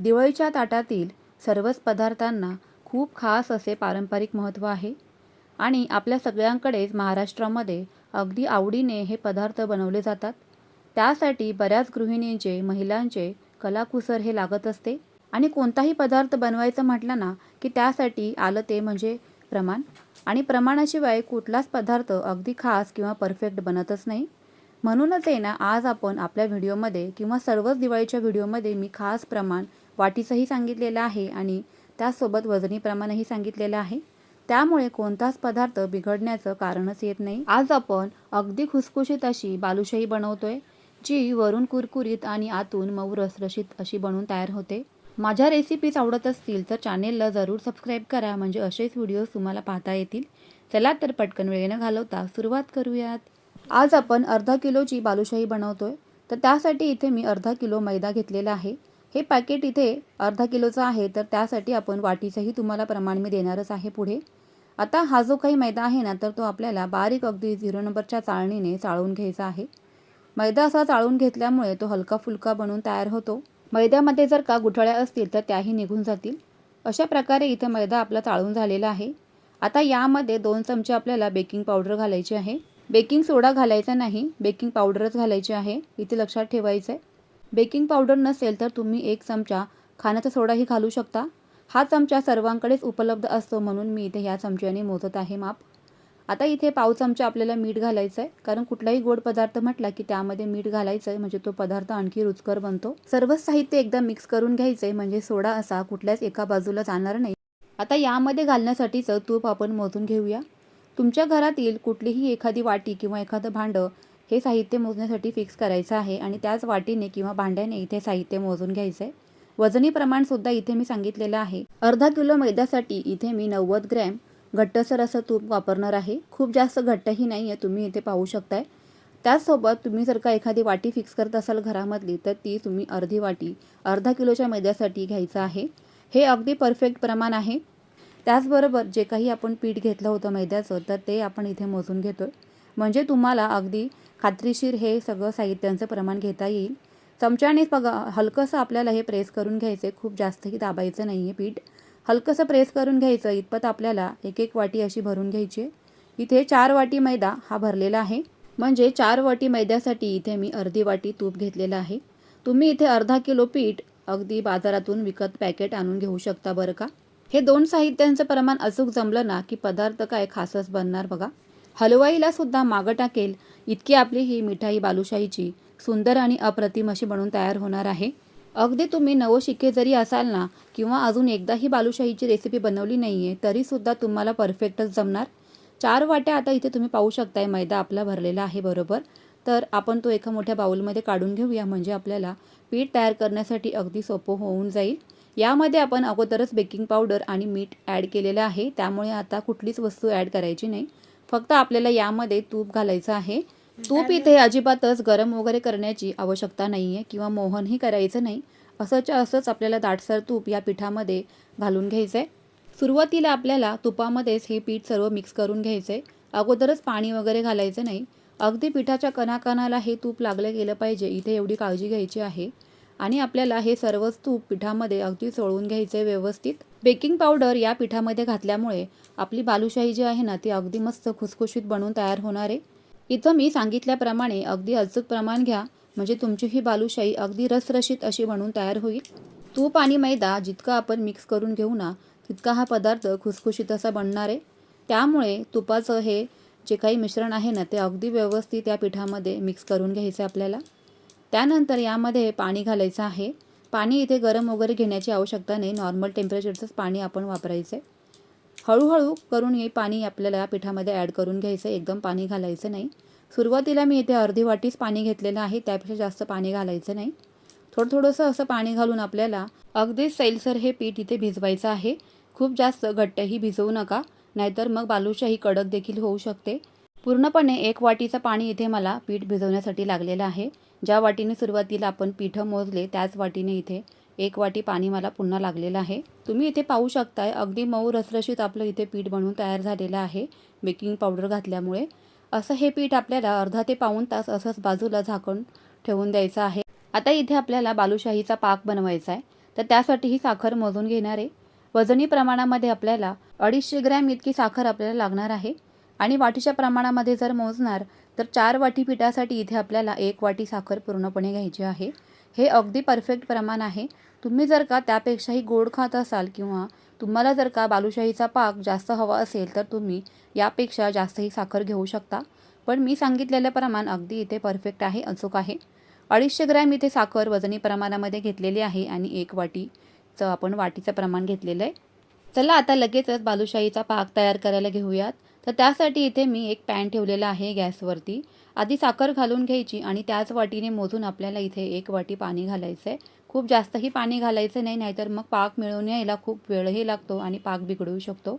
दिवाळीच्या ताटातील सर्वच पदार्थांना खूप खास असे पारंपरिक महत्त्व आहे. आणि आपल्या सगळ्यांकडेच महाराष्ट्रामध्ये अगदी आवडीने हे पदार्थ बनवले जातात. त्यासाठी बऱ्याच गृहिणींचे महिलांचे कलाकुसर हे लागत असते. आणि कोणताही पदार्थ बनवायचं म्हटलं ना की त्यासाठी आलं ते म्हणजे प्रमाण. आणि प्रमाणाशिवाय कुठलाच पदार्थ अगदी खास किंवा परफेक्ट बनतच नाही. म्हणूनच आहे ना आज आपण आपल्या व्हिडिओमध्ये किंवा सर्वच दिवाळीच्या व्हिडिओमध्ये मी खास प्रमाण वाटीचंही सांगितलेलं आहे आणि त्यासोबत वजनी प्रमाणही सांगितलेलं आहे. त्यामुळे कोणताच पदार्थ बिघडण्याचं कारणच येत नाही. आज आपण अगदी खुसखुशीत अशी बालुशाही बनवतोय जी वरून कुरकुरीत आणि आतून मऊ रसरशीत अशी बनवून तयार होते. माझ्या रेसिपीज आवडत असतील तर चॅनेलला जरूर सबस्क्राईब करा म्हणजे असेच व्हिडिओज तुम्हाला पाहता येतील. चला तर पटकन वेळेनं घालवता सुरुवात करूयात. आज आपण अर्धा किलोची बालुशाही बनवतोय तर त्यासाठी इथे मी अर्धा किलो मैदा घेतलेला आहे. हे पॅकेट इथे अर्धा किलोचं आहे तर त्यासाठी आपण वाटीचंही तुम्हाला प्रमाण मी देणारच आहे पुढे. आता हा जो काही मैदा आहे ना तर तो आपल्याला बारीक अगदी झिरो नंबरच्या चाळणीने चाळून घ्यायचा आहे. मैदा असा चाळून घेतल्यामुळे तो हलका फुलका बनून तयार होतो. मैद्यामध्ये जर का गुठळ्या असतील तर त्याही निघून जातील. अशा प्रकारे इथे मैदा आपला चाळून झालेला आहे. आता यामध्ये दोन चमचे आपल्याला बेकिंग पावडर घालायची आहे. बेकिंग सोडा घालायचा नाही बेकिंग पावडरच घालायची आहे. इथे लक्षात ठेवायचं आहे बेकिंग पावडर नसेल तर तुम्ही एक चमचा खाण्याचा सोडाही घालू शकता. हा चमचा सर्वांकडेच उपलब्ध असतो म्हणून मी इथे ह्या चमच्याने मोजत आहे माप. आता इथे पाव चमचा आपल्याला मीठ घालायचं आहे कारण कुठलाही गोड पदार्थ म्हटला की त्यामध्ये मीठ घालायचं आहे म्हणजे तो पदार्थ आणखी रुचकर बनतो. सर्वच साहित्य एकदा मिक्स करून घ्यायचं आहे म्हणजे सोडा असा कुठल्याच एका बाजूला जाणार नाही. आता यामध्ये घालण्यासाठीचं तूप आपण मोजून घेऊया. तुमच्या घरातील कुठलीही एखादी वाटी किंवा एखादं भांडं हे साहित्य मोजण्यासाठी फिक्स करायचं आहे आणि त्याच वाटीने किंवा भांड्याने इथे साहित्य मोजून घ्यायचं आहे वजनी प्रमाणसुद्धा इथे मी सांगितलेलं आहे. अर्धा किलो मैद्यासाठी इथे मी नव्वद ग्रॅम घट्टसर असं तूप वापरणार आहे. खूप जास्त घट्टही नाही आहे तुम्ही इथे पाहू शकताय. त्याचसोबत तुम्ही जर का एखादी वाटी फिक्स करत असाल घरामधली तर ती तुम्ही अर्धी वाटी अर्धा किलोच्या मैद्यासाठी घ्यायचं आहे. हे अगदी परफेक्ट प्रमाण आहे. त्याचबरोबर जे काही आपण पीठ घेतलं होतं मैद्याचं तर ते आपण इथे मोजून घेतो आहे म्हणजे तुम्हाला अगदी खात्रीशीर हे सगळं साहित्यांचं प्रमाण घेता येईल. चमच्याने बघा हलकंसं आपल्याला हे प्रेस करून घ्यायचं आहे खूप जास्तही दाबायचं नाही आहे पीठ. हलकंसं प्रेस करून घ्यायचं इतपत आपल्याला एक एक वाटी अशी भरून घ्यायची आहे. इथे चार वाटी मैदा हा भरलेला आहे. म्हणजे चार वाटी मैद्यासाठी इथे मी अर्धी वाटी तूप घेतलेलं आहे. तुम्ही इथे अर्धा किलो पीठ अगदी बाजारातून विकत पॅकेट आणून घेऊ शकता बरं का? हे दोन साहित्यांचं प्रमाण अचूक जमलं ना की पदार्थ काय खासच बनणार बघा. हलवाईला सुद्धा मागं टाकेल इतकी आपली ही मिठाई बालुशाहीची सुंदर आणि अप्रतिम अशी बनून तयार होणार आहे. अगदी तुम्ही नवशिके जरी असाल ना किंवा अजून एकदाही बालुशाहीची रेसिपी बनवली नाही आहे तरीसुद्धा तुम्हाला परफेक्टच जमणार. चार वाट्या आता इथे तुम्ही पाहू शकताय मैदा आपला भरलेला आहे बरोबर. तर आपण तो एका मोठ्या बाऊलमध्ये काढून घेऊया म्हणजे आपल्याला पीठ तयार करण्यासाठी अगदी सोपं होऊन जाईल. यामध्ये आपण अगोदरच बेकिंग पावडर आणि मीठ ॲड केलेलं आहे त्यामुळे आता कुठलीच वस्तू ॲड करायची नाही. फक्त आपल्याला यामध्ये तूप घालायचं आहे. तूप इथे अजिबातच गरम वगैरे करण्याची आवश्यकता नाही आहे किंवा मोहनही करायचं नाही असंच असंच आपल्याला दाटसर तूप या पिठामध्ये घालून घ्यायचं आहे सुरुवातीला आपल्याला तुपामध्येच हे पीठ सर्व मिक्स करून घ्यायचं आहे अगोदरच पाणी वगैरे घालायचं नाही. अगदी पिठाच्या कणाकणाला हे तूप लागलं गेलं पाहिजे इथे एवढी काळजी घ्यायची आहे. आणि आपल्याला हे सर्वच तूप पिठामध्ये अगदी चोळून घ्यायचं आहे व्यवस्थित. बेकिंग पावडर या पिठामध्ये घातल्यामुळे आपली बालुशाही जी आहे ना ती अगदी मस्त खुसखुशीत बनवून तयार होणार आहे. इथं मी सांगितल्याप्रमाणे अगदी अचूक प्रमाण घ्या म्हणजे तुमची ही बालुशाही अगदी रसरशीत अशी बनवून तयार होईल. तूप आणि मैदा जितका आपण मिक्स करून घेऊ ना तितका हा पदार्थ खुसखुशीत असा बनणार आहे. त्यामुळे तुपाचं हे जे काही मिश्रण आहे ना ते अगदी व्यवस्थित या पिठामध्ये मिक्स करून घ्यायचं आहे आपल्याला. त्यानंतर यामध्ये पाणी घालायचं आहे. पाणी इथे गरम वगैरे घेण्याची आवश्यकता नाही. नॉर्मल टेम्परेचरचंच पाणी आपण वापरायचं आहे. हळूहळू करून हे पाणी आपल्याला या पिठामध्ये ॲड करून घ्यायचं एकदम पाणी घालायचं नाही. सुरुवातीला मी इथे अर्धी वाटीच पाणी घेतलेलं आहे त्यापेक्षा जास्त पाणी घालायचं नाही. थोडं थोडंसं असं पाणी घालून आपल्याला अगदीच सैलसर हे पीठ इथे भिजवायचं आहे. खूप जास्त घट्टही भिजवू नका नाहीतर मग बालुशाही कडक देखील होऊ शकते. पूर्णपणे एक वाटीचं पाणी इथे मला पीठ भिजवण्यासाठी लागलेलं आहे. ज्या वाटीने सुरुवातीला आपण पिठं मोजले त्याच वाटीने इथे एक वाटी पाणी मला पुन्हा लागलेलं आहे. तुम्ही इथे पाहू शकताय अगदी मऊ रसरशीत आपलं इथे पीठ बनवून तयार झालेलं आहे. बेकिंग पावडर घातल्यामुळे असं हे पीठ आपल्याला अर्धा ते पाऊण तास असंच बाजूला झाकून ठेवून द्यायचं आहे. आता इथे आपल्याला बालुशाहीचा पाक बनवायचा आहे. तर त्यासाठी ही साखर मोजून घेणार आहे. वजनी प्रमाणामध्ये आपल्याला अडीचशे ग्रॅम इतकी साखर आपल्याला लागणार आहे. आणि वाटीच्या प्रमाणामध्ये जर मोजणार तर चार वाटी पिठासाठी इथे आपल्याला एक वाटी साखर पूर्णपणे घ्यायची आहे. हे अगदी परफेक्ट प्रमाण आहे. तुम्ही जर का त्यापेक्षाही गोड खात असाल किंवा तुम्हाला जर का बालुशाहीचा पाक जास्त हवा असेल तर तुम्ही यापेक्षा जास्तही साखर घेऊ शकता. पण मी सांगितलेलं प्रमाण अगदी इथे परफेक्ट आहे अचूक आहे. अडीचशे ग्रॅम इथे साखर वजनी प्रमाणामध्ये घेतलेली आहे आणि एक वाटीचं आपण वाटीचं प्रमाण घेतलेलं आहे. चला आता लगेचच बालुशाहीचा पाक तयार करायला घेऊयात. तर त्यासाठी इथे मी एक पॅन ठेवलेला आहे गॅसवरती. आधी साखर घालून घ्यायची आणि त्याच वाटीने मोजून आपल्याला इथे एक वाटी पाणी घालायचं आहे खूप जास्तही पाणी घालायचं नाही नाहीतर मग पाक मिळून यायला खूप वेळही लागतो आणि पाक बिघडू शकतो.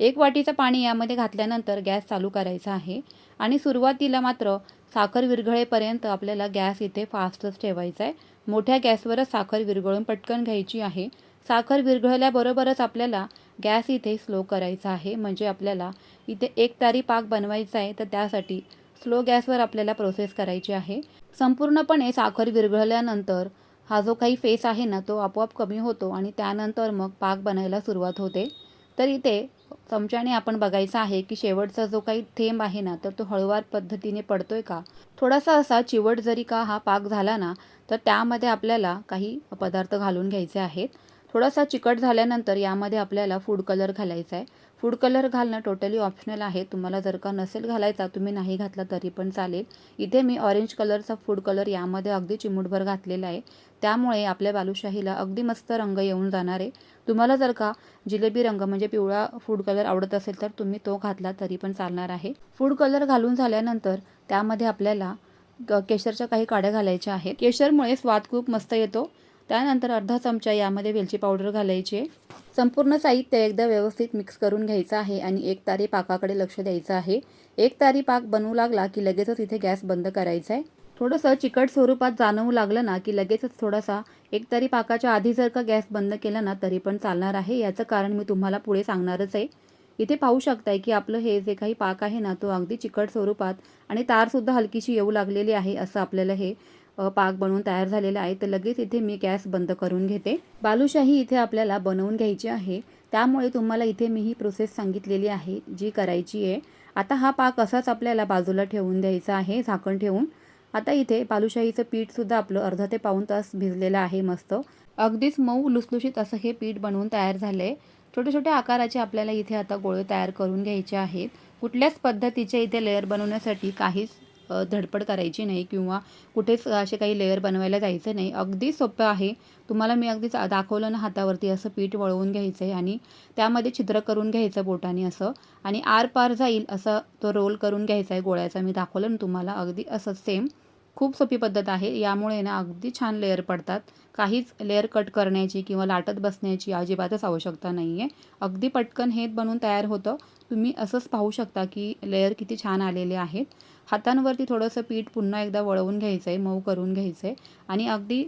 एक वाटीचं पाणी यामध्ये घातल्यानंतर गॅस चालू करायचा आहे आणि सुरुवातीला मात्र साखर विरघळेपर्यंत आपल्याला गॅस इथे फास्टच ठेवायचा आहे मोठ्या गॅसवरच साखर विरघळून पटकन घ्यायची आहे. साखर विरघळल्याबरोबरच आपल्याला गॅस इथे स्लो करायचा आहे. म्हणजे आपल्याला इथे एक तारी पाक बनवायचा आहे तर त्यासाठी स्लो गॅसवर आपल्याला प्रोसेस करायची आहे. संपूर्णपणे साखर विरघळल्यानंतर हा जो काही फेस आहे ना तो आपोआप कमी होतो आणि त्यानंतर मग पाक बनायला सुरुवात होते. तर इथे चमच्याने आपण बघायचं आहे की शेवटचा जो काही थेंब आहे ना तर तो हळूवार पद्धतीने पडतोय का? थोडासा असा चिवट जरी का हा पाक झाला ना तर त्यामध्ये आपल्याला काही पदार्थ घालून घ्यायचे आहेत. थोडासा चिकट झाल्यानंतर यामध्ये आपल्याला फूड कलर घालायचा आहे. फूड कलर घालणं टोटली ऑप्शनल आहे. तुम्हाला जर का नसेल घालायचा तुम्ही नाही घातला तरी पण चालेल. इथे मी ऑरेंज कलरचा फूड कलर यामध्ये अगदी चिमूटभर घातलेला आहे. त्यामुळे आपल्या बालुशाहीला अगदी मस्त रंग येऊन जाणार आहे. तुम्हाला जर का जिलेबी रंग म्हणजे पिवळा फूड कलर आवडत असेल तर तुम्ही तो घातला तरी पण चालणार आहे. फूड कलर घालून झाल्यानंतर त्यामध्ये आपल्याला केशरच्या काही काड्या घालायच्या आहेत. केशरमुळे स्वाद खूप मस्त येतो. त्यानंतर अर्धा चमचा यामध्ये वेलची पावडर घालायची. आहे संपूर्ण साहित्य एकदा व्यवस्थित मिक्स करून घ्यायचं आहे आणि एक तारी पाकाकडे लक्ष द्यायचं आहे. एक तारी पाक बनवू लागला की लगेचच इथे गॅस बंद करायचा आहे थोडंसं चिकट स्वरूपात जाणवू लागलं ना की लगेचच थोडासा एक तरी पाकाच्या आधी जर का गॅस बंद केला ना तरी पण चालणार आहे. याचं कारण मी तुम्हाला पुढे सांगणारच आहे. इथे पाहू शकताय की आपलं हे जे काही पाक आहे ना तो अगदी चिकट स्वरूपात आणि तारसुद्धा हलकीशी येऊ लागलेली आहे असं आपल्याला हे पाक बनवून तयार झालेला आहे तर लगेच इथे मी गॅस बंद करून घेते. बालुशाही इथे आपल्याला बनवून घ्यायची आहे. त्यामुळे तुम्हाला इथे मी ही प्रोसेस सांगितलेली आहे जी करायची आहे. आता हा पाक असाच आपल्याला बाजूला ठेवून द्यायचा आहे झाकण ठेवून. आता इथे बालुशाहीचं पीठसुद्धा आपलं अर्धा ते पाऊण तास भिजलेलं आहे मस्त. अगदीच मऊ लुसलुशीत असं हे पीठ बनवून तयार झालं आहे छोटे छोटे आकाराचे आपल्याला इथे आता गोळे तयार करून घ्यायचे आहेत. कुठल्याच पद्धतीचे इथे लेअर बनवण्यासाठी काहीच धडपड करायची नाही किंवा कुठेच असे काही लेअर बनवायला जायचं नाही. अगदी सोपं आहे. तुम्हाला मी अगदी दाखवलं ना हातावरती असं पीठ वळवून घ्यायचं आहे आणि त्यामध्ये छिद्र करून घ्यायचं बोटाने असं आणि आर पार जाईल असं तो रोल करून घ्यायचा आहे गोळ्याचा. मी दाखवलं ना तुम्हाला. अगदी असं सेम खूप सोपी पद्धत आहे. यामुळे ना अगदी छान लेअर पडतात. काहीच लेअर कट करण्याची किंवा लाटत बसण्याची अजिबातच आवश्यकता नाही आहे अगदी पटकन हेच बनवून तयार होतं. तुम्ही असंच पाहू शकता की लेअर किती छान आलेले आहेत. हातांवरती थोडंसं पीठ पुन्हा एकदा वळवून घ्यायचं आहे मऊ करून घ्यायचं आहे आणि अगदी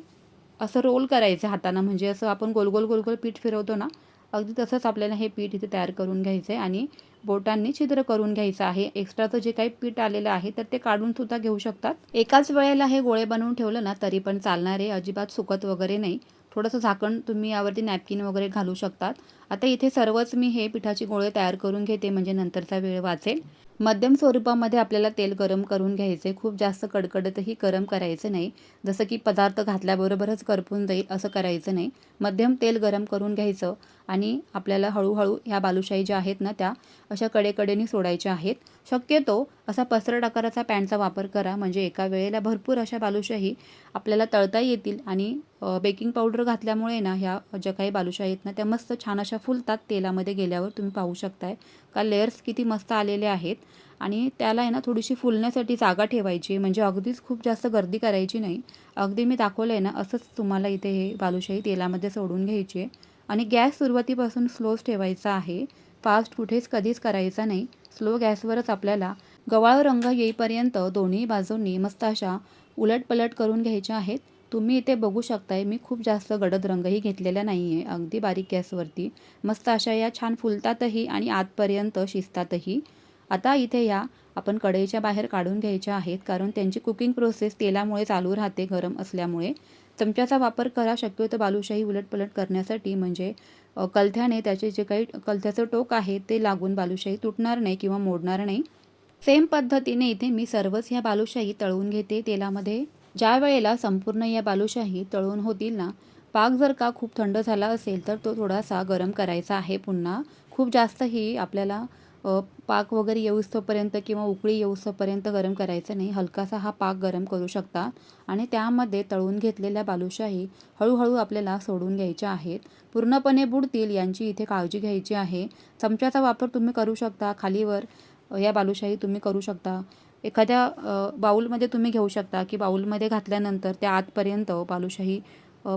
असं रोल करायचं हातानं म्हणजे असं आपण गोलगोल गोलगोल पीठ फिरवतो ना अगदी तसंच आपल्याला हे पीठ इथे तयार करून घ्यायचं आहे आणि बोटांनी छिद्र करून घ्यायचं आहे. एक्स्ट्राचं जे काही पीठ आलेलं आहे तर ते काढून सुद्धा घेऊ शकतात. एकाच वेळेला हे गोळे बनवून ठेवलं ना तरी पण चालणार आहे. अजिबात सुकत वगैरे नाही. थोडंसं झाकण तुम्ही यावरती नॅपकिन वगैरे घालू शकतात. आता इथे सर्वच मी हे पिठाचे गोळे तयार करून घेते म्हणजे नंतरचा वेळ वाचेल. मध्यम स्वरूपामध्ये आपल्याला तेल गरम करून घ्यायचे. खूप जास्त कडकडतही गरम करायचं नाही. जसं की पदार्थ घातल्याबरोबरच करपून जाईल असं करायचं नाही. मध्यम तेल गरम करून घ्यायचं आणि आपल्याला हळूहळू ह्या बालुशाही ज्या आहेत ना त्या अशा कडेकडेने सोडायच्या आहेत. शक्यतो असा पसरट आकाराचा पॅनचा वापर करा. म्हणजे एका वेळेला भरपूर अशा बालुशाही आपल्याला तळता येतील आणि बेकिंग पावडर घातल्यामुळे ना ह्या ज्या काही बालुशाही आहेत ना त्या मस्त छान अशा फुलतात तेलामध्ये गेल्यावर तुम्ही पाहू शकताय. का लेयर्स किती मस्त आलेले आहेत आणि त्याला आहे ना थोडीशी फुलण्यासाठी जागा ठेवायची म्हणजे अगदीच खूप जास्त गर्दी करायची नाही. अगदी मी दाखवलं आहे ना असंच तुम्हाला इथे हे बालुशाही तेलामध्ये सोडून घ्यायची आहे. आणि गॅस सुरुवातीपासून स्लोच ठेवायचा आहे. फास्ट कुठेच कधीच करायचा नाही. स्लो गॅसवरच आपल्याला गवाळ रंग येईपर्यंत दोन्ही बाजूंनी मस्त अशा उलटपलट करून घ्यायच्या आहेत. तुम्ही इथे बघू शकताय मी खूप जास्त गडद रंगही घेतलेला नाही आहे अगदी बारीक गॅसवरती. मस्त अशा या छान फुलतातही आणि आतपर्यंत शिजतातही. आता इथे या. आपण कढईच्या बाहेर काढून घ्यायच्या आहेत कारण त्यांची कुकिंग प्रोसेस तेलामुळे चालू राहते गरम असल्यामुळे. चमच्याचा वापर करा शक्यतो बालुशाही उलटपलट करण्यासाठी. म्हणजे कलथ्याने त्याचे जे काही कलथ्याचं टोक आहे ते लागून बालुशाही तुटणार नाही किंवा मोडणार नाही. सेम पद्धतीने इथे मी सर्वच ह्या बालुशाही तळून घेते तेलामध्ये. ज्या वेळेला संपूर्ण या बालुशाही तळून होतील ना पाक जर का खूप थंड झाला असेल तर तो थोडासा गरम करायचा आहे पुन्हा. खूप जास्तही आपल्याला पाक वगैरे येऊस्तोपर्यंत किंवा उकळी येऊस्तोपर्यंत गरम करायचं नाही. हलकासा हा पाक गरम करू शकता. आणि त्यामध्ये तळून घेतलेल्या बालुशाही हळूहळू आपल्याला सोडून घ्यायच्या आहेत. पूर्णपणे बुडतील यांची इथे काळजी घ्यायची आहे. चमच्याचा वापर तुम्ही करू शकता. खालीवर या बालुशाही तुम्ही करू शकता. एखाद्या बाऊलमध्ये तुम्ही घेऊ शकता की बाऊलमध्ये घातल्यानंतर त्या आतपर्यंत बालुशाही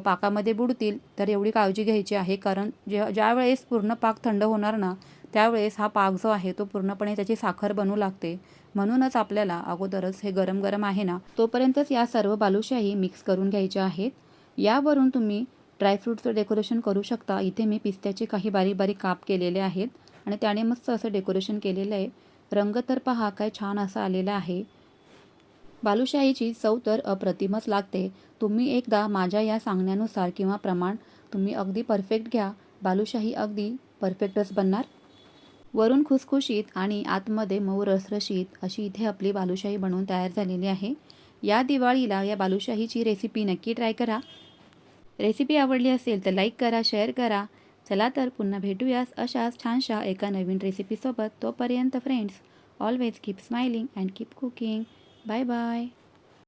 पाकामध्ये बुडतील. तर एवढी काळजी घ्यायची आहे कारण ज्या ज्यावेळेस पूर्ण पाक थंड होणार ना त्यावेळेस हा पाक जो आहे तो पूर्णपणे त्याची साखर बनू लागते. म्हणूनच आपल्याला अगोदरच हे गरम गरम आहे ना तोपर्यंतच या सर्व बालुशाही मिक्स करून घ्यायच्या आहेत. यावरून तुम्ही ड्रायफ्रूटचं डेकोरेशन करू शकता. इथे मी पिस्त्याचे काही बारीक बारीक काप केलेले आहेत आणि त्याने मस्त असं डेकोरेशन केलेलं आहे. रंग तर पहा काय छान असा आलेला आहे. बालुशाहीची चव तर अप्रतिमच लागते. तुम्ही एकदा माझ्या या सांगण्यानुसार किंवा प्रमाण तुम्ही अगदी परफेक्ट घ्या. बालुशाही अगदी परफेक्टच बनणार. वरून खुसखुशीत आणि आतमध्ये मऊ रसरशीत अशी इथे आपली बालुशाही बनवून तयार झालेली आहे. या दिवाळीला या बालुशाहीची रेसिपी नक्की ट्राय करा. रेसिपी आवडली असेल तर लाईक करा शेअर करा. चला तर पुन्हा भेटूयास अशाच छानशा एका नवीन रेसिपीसोबत तोपर्यंत friends always keep smiling and keep cooking bye bye